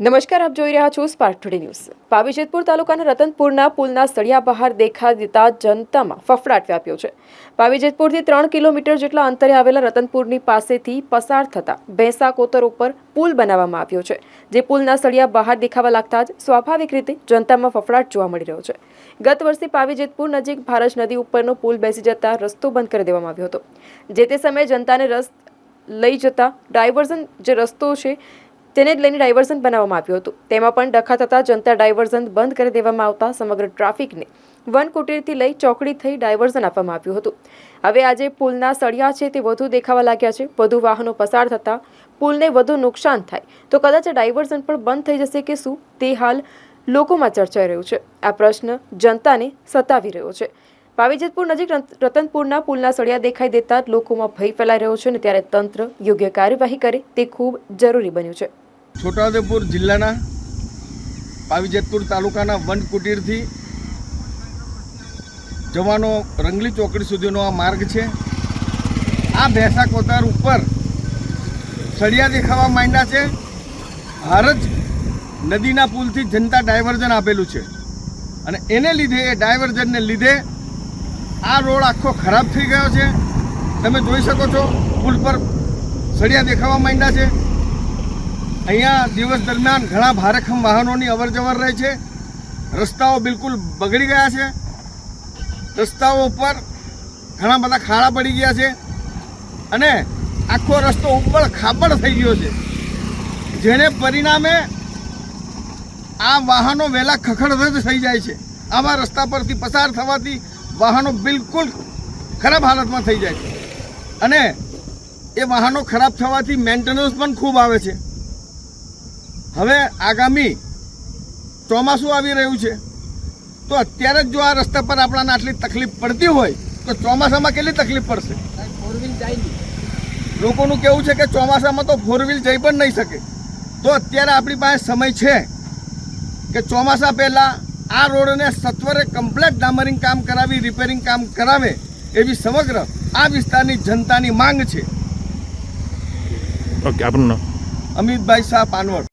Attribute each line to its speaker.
Speaker 1: નમસ્કાર, આપ જોઈ રહ્યા છો સ્પાર્ક ટુડે ન્યૂઝ પાવીજેતપુર તાલુકાના રતનપુરના પુલના સળિયા બહાર દેખા દેતા જનતામાં ફફડાટ વ્યાપ્યો છે. પાવીજેતપુરથી ત્રણ કિલોમીટર જેટલા અંતરે આવેલા રતનપુરની પાસેથી પસાર થતા ભેંસા કોતર ઉપર પુલ બનાવવામાં આવ્યો છે, જે પુલના સળિયા બહાર દેખાવા લાગતા જ સ્વાભાવિક રીતે જનતામાં ફફડાટ જોવા મળી રહ્યો છે. ગત વર્ષે પાવીજેતપુર નજીક ભારત નદી ઉપરનો પુલ બેસી જતા રસ્તો બંધ કરી દેવામાં આવ્યો હતો. જે તે સમયે જનતાને રસ લઈ જતા ડાયવર્ઝન જે રસ્તો છે તેને જ લઈને ડાયવર્ઝન બનાવવામાં આવ્યું હતું. તેમાં પણ ડખા થતાં જનતા ડાયવર્ઝન બંધ કરી દેવામાં આવતા સમગ્ર ટ્રાફિકને વન કુટીરથી લઈ ચોકડી થઈ ડાયવર્ઝન આપવામાં આવ્યું હતું. હવે આજે પુલના સળિયા છે તે વધુ દેખાવા લાગ્યા છે. વધુ વાહનો પસાર થતાં પુલને વધુ નુકસાન થાય. તો કદાચ ડાયવર્ઝન પણ બંધ થઈ જશે કે શું? તે હાલ લોકોમાં ચર્ચાઈ રહ્યું છે. આ પ્રશ્ન જનતાને સતાવી રહ્યો છે. પાવીજતપુર નજીક રત- રતનપુરના પુલના સળિયા દેખાઈ દેતા લોકોમાં ભય ફેલાઈ રહ્યો છે અને ત્યારે તંત્ર યોગ્ય કાર્યવાહી કરે તે ખૂબ જરૂરી બન્યું છે.
Speaker 2: છોટાઉદેપુર જિલ્લાના પાવીજેતપુર તાલુકાના વન કુટીરથી જવાનો રંગલી ચોકડી સુધીનો આ માર્ગ છે. આ ભેંસા કોતાર ઉપર સળિયા દેખાવા માંડ્યા છે. હારજ નદીના પુલથી જનતા ડાયવર્ઝન આપેલું છે. અને એને લીધે, એ ડાયવર્ઝનને લીધે આ રોડ આખો ખરાબ થઈ ગયો છે. તમે જોઈ શકો છો, પુલ પર સળિયા દેખાવા માંડ્યા છે. અહીંયા દિવસ દરમિયાન ઘણા ભારેખમ વાહનોની અવર જવર રહે છે. રસ્તાઓ બિલકુલ બગડી ગયા છે. રસ્તાઓ ઉપર ઘણા બધા ખાડા પડી ગયા છે અને આખો રસ્તો ઉપર ખાબડ થઈ ગયો છે. જેને પરિણામે આ વાહનો વહેલા ખખડધજ થઈ જાય છે. આવા રસ્તા પરથી પસાર થવાથી વાહનો બિલકુલ ખરાબ હાલતમાં થઈ જાય છે. અને એ વાહનો ખરાબ થવાથી મેન્ટેનન્સ પણ ખૂબ આવે છે. હવે આગામી ચોમાસું આવી રહ્યું છે. તો અત્યારે જ જો આ રસ્તા પર આપણાને આટલી તકલીફ પડતી હોય તો ચોમાસામાં કેટલી તકલીફ પડશે? લોકોનું કેવું છે કે ચોમાસામાં તો ફોર વ્હીલ જઈ પણ નહીં શકે. તો અત્યારે આપણી પાસે સમય છે કે ચોમાસા પહેલાં આ રોડને સત્વરે કમ્પ્લેટ ડામરિંગ કામ કરાવી રિપેરિંગ કામ કરાવે એવી સમગ્ર આ વિસ્તારની જનતાની માંગ છે.
Speaker 3: ઓકે આપનું નામ?
Speaker 2: અમિતભાઈ શાહ પાનવડ.